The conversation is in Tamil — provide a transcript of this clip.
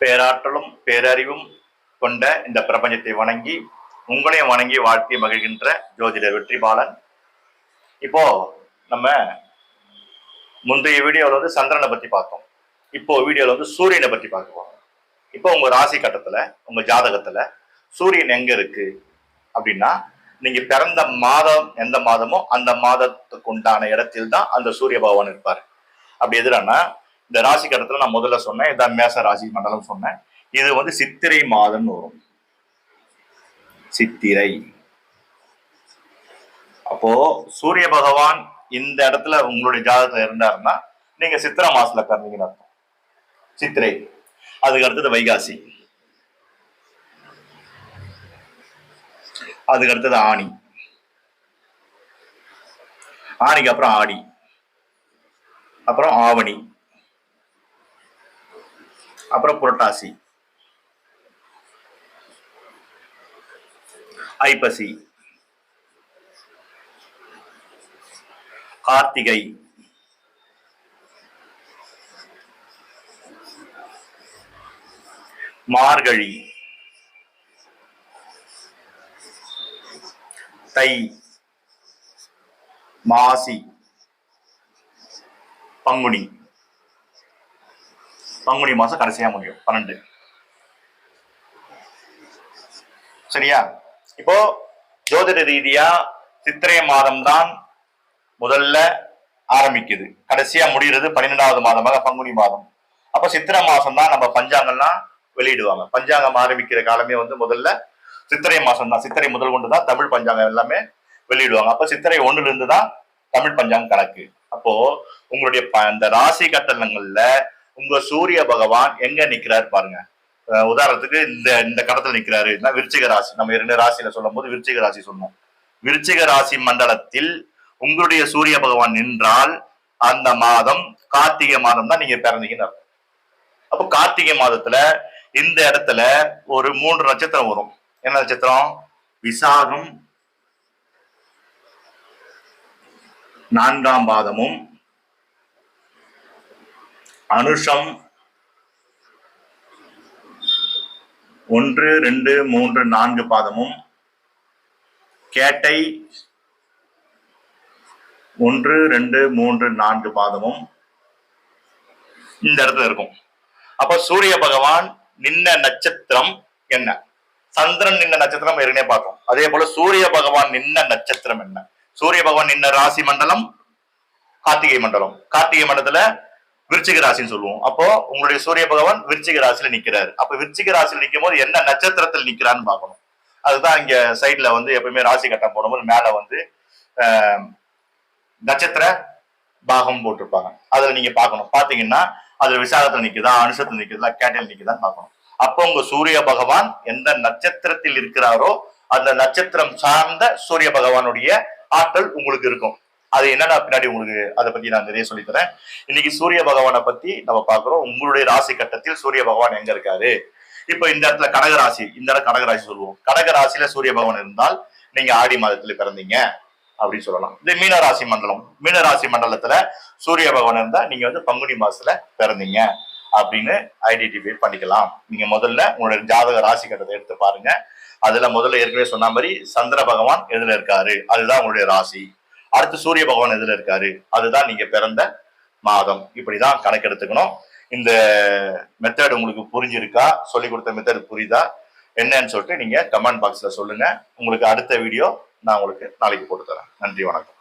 பேராற்றலும் பேரறிவும் கொண்ட இந்த பிரபஞ்சத்தை வணங்கி உங்களையும் வணங்கி வாழ்த்தி மகிழ்கின்ற ஜோதிடர் வெற்றிபாலன். இப்போ நம்ம முந்தைய வீடியோவில் வந்து சந்திரனை பற்றி பார்த்தோம். இப்போ வீடியோவில் வந்து சூரியனை பற்றி பார்க்க போகிறோம் இப்போ உங்கள் ராசி கட்டத்தில் உங்கள் ஜாதகத்தில் சூரியன் எங்கே இருக்கு? அப்படின்னா நீங்கள் பிறந்த மாதம் எந்த மாதமோ அந்த மாதத்துக்கு உண்டான இடத்தில் தான் அந்த சூரிய பகவான் இருப்பார். அப்படி எதுனா இந்த ராசி கட்டத்துல நான் முதல்ல சொன்னேன் இதான் மேச ராசி மண்டலம் சொன்னேன். இது வந்து சித்திரை மாதம்னு வரும். சித்திரை. அப்போ சூரிய பகவான் இந்த இடத்துல உங்களுடைய ஜாதகத்துல இருந்தாருன்னா நீங்க சித்திரை மாசத்துல பிறந்தீங்கன்னு அர்த்தம். சித்திரை. அதுக்கு அடுத்தது வைகாசி. அதுக்கு அடுத்தது ஆணி. ஆணிக்கு அப்புறம் ஆடி. அப்புறம் ஆவணி. அப்புறம் புரட்டாசி. ஐப்பசி. கார்த்திகை. மார்கழி. தை. மாசி. பங்குனி. பங்குனி மாசம் கடைசியா முடியும் பன்னெண்டு. சரியா? இப்போ ஜோதிட ரீதியா சித்திரை மாதம் தான் முதல்ல ஆரம்பிக்குது. கடைசியா முடிகிறது பன்னிரெண்டாவது மாதமாக பங்குனி மாதம். அப்ப சித்திரை மாசம் தான் நம்ம பஞ்சாங்கம்லாம் வெளியிடுவாங்க. பஞ்சாங்கம் ஆரம்பிக்கிற காலமே வந்து முதல்ல சித்திரை மாசம் தான் சித்திரை முதல் கொண்டு தான் தமிழ் பஞ்சாங்கம் எல்லாமே வெளியிடுவாங்க. அப்ப சித்திரை ஒண்ணுல இருந்து தான் தமிழ் பஞ்சாங்கம் கணக்கு. அப்போ உங்களுடைய ப- இந்த ராசி கட்டணங்கள்ல உங்க சூரிய பகவான் எங்க நிக்கிறாரு பாருங்க. உதாரணத்துக்கு இந்த இந்த கடத்துல நிக்கிறாரு. விருச்சிக ராசி. நம்ம இரண்டு ராசியில சொல்லும் போது விருச்சிக ராசி சொன்னோம். விருச்சிக ராசி மண்டலத்தில் உங்களுடைய சூரிய பகவான் நின்றால் அந்த மாதம் கார்த்திகை மாதம் தான் நீங்க பிறந்தீங்கன்னு அர்த்தம். அப்போ கார்த்திகை மாதத்துல இந்த இடத்துல ஒரு மூன்று நட்சத்திரம் வரும். என்ன நட்சத்திரம்? விசாகம். நான்காம் பாதமும் அனுஷம் ஒன்று ரெண்டு மூன்று நான்கு பாதமும். கேட்டை ஒன்று ரெண்டு மூன்று நான்கு பாதமும் இந்த இடத்துல இருக்கும். அப்ப சூரிய பகவான் நின்ன நட்சத்திரம் என்ன? சந்திரன் நின்ன நட்சத்திரம் ஏற்கனவே பார்த்தோம். அதே போல சூரிய பகவான் நின்ன நட்சத்திரம் என்ன? சூரிய பகவான் நின்ன ராசி மண்டலம் கார்த்திகை மண்டலம். கார்த்திகை மண்டலத்துல விருச்சிக ராசின்னு சொல்லுவோம். அப்போ உங்களுடைய சூரிய பகவான் விருச்சிக ராசியில நிக்கிறாரு. அப்ப விருச்சிக ராசியில நிக்கும் போது என்ன நட்சத்திரத்தில் நிக்கிறான்னு பார்க்கணும். அதுதான் இங்க சைட்ல வந்து எப்பவுமே ராசி கட்டம் போடும்போது மேல வந்து நட்சத்திர பாகம் போட்டிருப்பாங்க. அதுல நீங்க பார்க்கணும். பாத்தீங்கன்னா அதுல விசாகத்துல நிக்குதா அனுஷத்துல நிக்குதா கேட்டல் நிக்குதான்னு பார்க்கணும். அப்போ உங்க சூரிய பகவான் எந்த நட்சத்திரத்தில் இருக்கிறாரோ அந்த நட்சத்திரம் சார்ந்த சூரிய பகவானுடைய ஆற்றல் உங்களுக்கு இருக்கும். அது என்னன்னா பின்னாடி உங்களுக்கு அதை பத்தி நான் நிறைய சொல்லித்தரேன் இன்னைக்கு சூரிய பகவானை பத்தி நம்ம பாக்குறோம் உங்களுடைய ராசி கட்டத்தில் சூரிய பகவான் எங்க இருக்காரு? இப்போ இந்த இடத்துல கடகராசி இந்த இடம் கடகராசி சொல்லுவோம். கடகராசியில சூரிய பகவான் இருந்தால் நீங்க ஆடி மாதத்துல பிறந்தீங்க அப்படின்னு சொல்லலாம். இது மீனராசி மண்டலம். மீனராசி மண்டலத்துல சூரிய பகவான் இருந்தா நீங்க வந்து பங்குனி மாசத்துல பிறந்தீங்க அப்படின்னு ஐடென்டிஃபை பண்ணிக்கலாம். நீங்க முதல்ல உங்களுடைய ஜாதக ராசி கட்டத்தை எடுத்து பாருங்க. அதுல முதல்ல ஏற்கனவே சொன்ன மாதிரி சந்திர பகவான் எதுல இருக்காரு? அதுதான் உங்களுடைய ராசி. அடுத்து சூரிய பகவான் எதுல இருக்காரு? அதுதான் நீங்க பிறந்த மாதம். இப்படிதான் கணக்கெடுத்துக்கணும். இந்த மெத்தட் உங்களுக்கு புரிஞ்சிருக்கா? சொல்லி கொடுத்த மெத்தட் புரியுதா? என்னன்னு சொல்லிட்டு நீங்க கமெண்ட் பாக்ஸ்ல சொல்லுங்க. உங்களுக்கு அடுத்த வீடியோ நான் உங்களுக்கு நாளைக்கு போட்டு தரேன். நன்றி வணக்கம்.